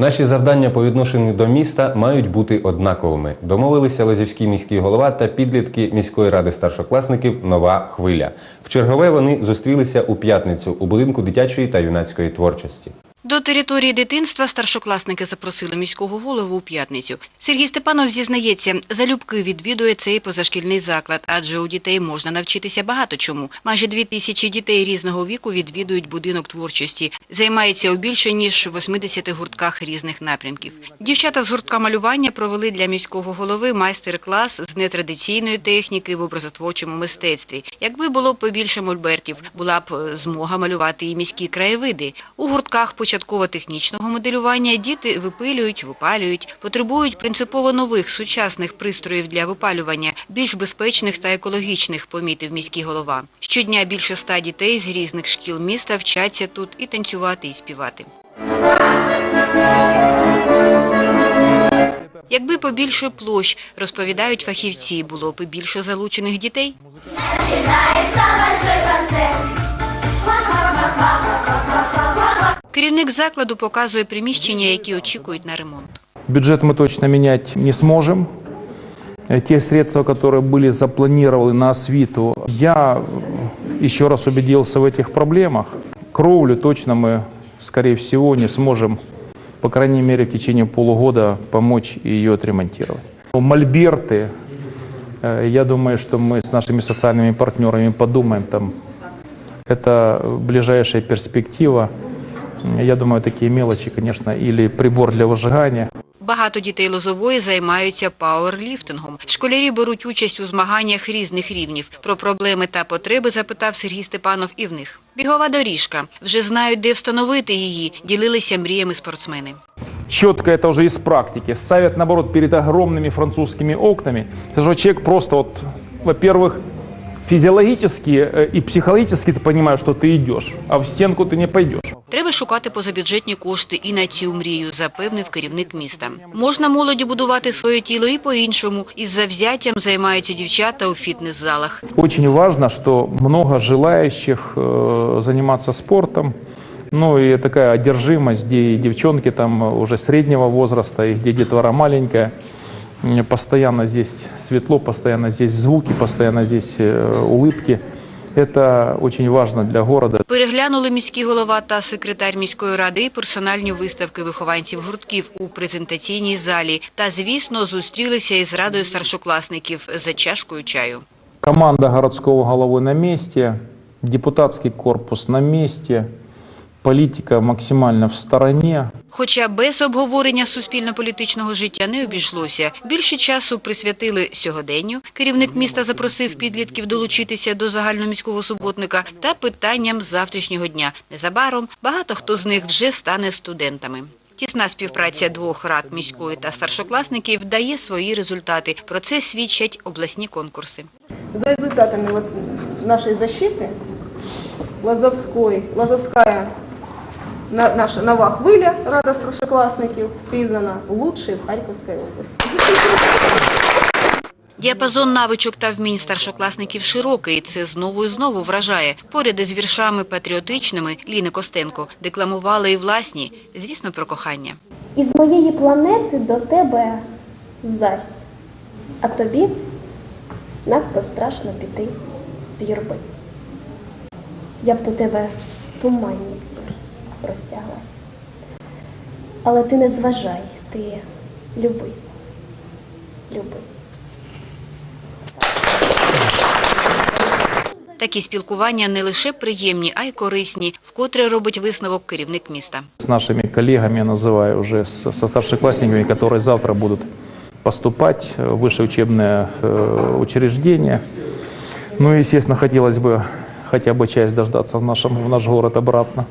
Наші завдання по відношенню до міста мають бути однаковими. Домовилися Лозівський міський голова та підлітки міської ради старшокласників Нова хвиля. В чергове вони зустрілися у п'ятницю у будинку дитячої та юнацької творчості. До території дитинства старшокласники запросили міського голову у п'ятницю. Сергій Степанов зізнається, залюбки відвідує цей позашкільний заклад, адже у дітей можна навчитися багато чому. Майже дві тисячі дітей різного віку відвідують будинок творчості, займаються у більше ніж 80 гуртках різних напрямків. Дівчата з гуртка малювання провели для міського голови майстер-клас з нетрадиційної техніки в образотворчому мистецтві. Якби було побільше мольбертів, була б е, змога малювати і міські краєвиди. У гуртках початково-технічного моделювання діти випилюють, випалюють, потребують принципово нових сучасних пристроїв для випалювання, більш безпечних та екологічних, помітив міський голова. Щодня більше ста дітей з різних шкіл міста вчаться тут і танцювати, і співати. Якби побільше площ, розповідають фахівці, було б більше залучених дітей. Большой концерт. Керівник закладу показує приміщення, які очікують на ремонт. Бюджет мы точно менять не сможем. Э, Те средства, которые были запланированы на освиту, я э, еще раз убедился в этих проблемах. Кровлю точно мы, скорее всего, не сможем, по крайней мере, в течение полугода помочь ее отремонтировать. Мольберты, э, я думаю, что мы с нашими социальными партнерами подумаем там. Это ближайшая перспектива. Я думаю, такие мелочи, конечно, или прибор для выжигания. Багато дітей Лозової займаються пауерліфтингом. Школярі беруть участь у змаганнях різних рівнів. Про проблеми та потреби запитав Сергій Степанов і в них. Бігова доріжка. Вже знають, де встановити її, ділилися мріями спортсмени. четко это уже из практики, ставят, наоборот, перед огромными французскими окнами. Это же человек просто вот, во-первых, физиологически э, и психологически ты понимаешь, что ты идешь, а в стенку ты не пойдешь. Треба шукати позабюджетні кошти і на цю мрію, запевнив керівник міста. Можна молоді будувати своє тіло і по-іншому. Із завзяттям займаються дівчата у фітнес-залах. Очень важно, что много желающих э, заниматься спортом. Ну и такая одержимость, где и девчонки там уже среднего возраста, и где детвора маленькая. М, Постоянно здесь светло, постоянно здесь звуки, постоянно здесь э, улыбки. Это очень важно для города. Переглянули міський голова та секретар міської ради і персональні виставки вихованців гуртків у презентаційній залі. Та, звісно, зустрілися із радою старшокласників за чашкою чаю. Команда городского головы на месте, депутатский корпус на месте, политика максимально в стороне. Хоча без обговорення суспільно-політичного життя не обійшлося. Більше часу присвятили сьогоденню. Керівник міста запросив підлітків долучитися до загальноміського суботника та питанням завтрашнього дня. Незабаром багато хто з них вже стане студентами. Тісна співпраця двох рад міської та старшокласників дає свої результати. Про це свідчать обласні конкурси. За результатами вот нашей защиты Лазовской, Лазовская на- наша нова хвиля Рада старшокласників признана лучшей в Харківській області. Діапазон навичок та вмінь старшокласників широкий. Це знову і знову вражає. Поряд із віршами патріотичними Ліни Костенко декламували і власні, звісно, про кохання. Із моєї планети до тебе зась, а тобі надто страшно піти з юрби. Я б до тебе туманністю простяглась. Але ти не зважай, ти люби, люби. Такі спілкування не лише приємні, а й корисні, вкотре робить висновок керівник міста. С нашими коллегами, я называю уже, с- со старшеклассниками, которые завтра будут поступать в высшее учебное э, учреждение. Ну и, естественно, хотелось бы хотя бы часть дождаться в, нашем, в наш город обратно.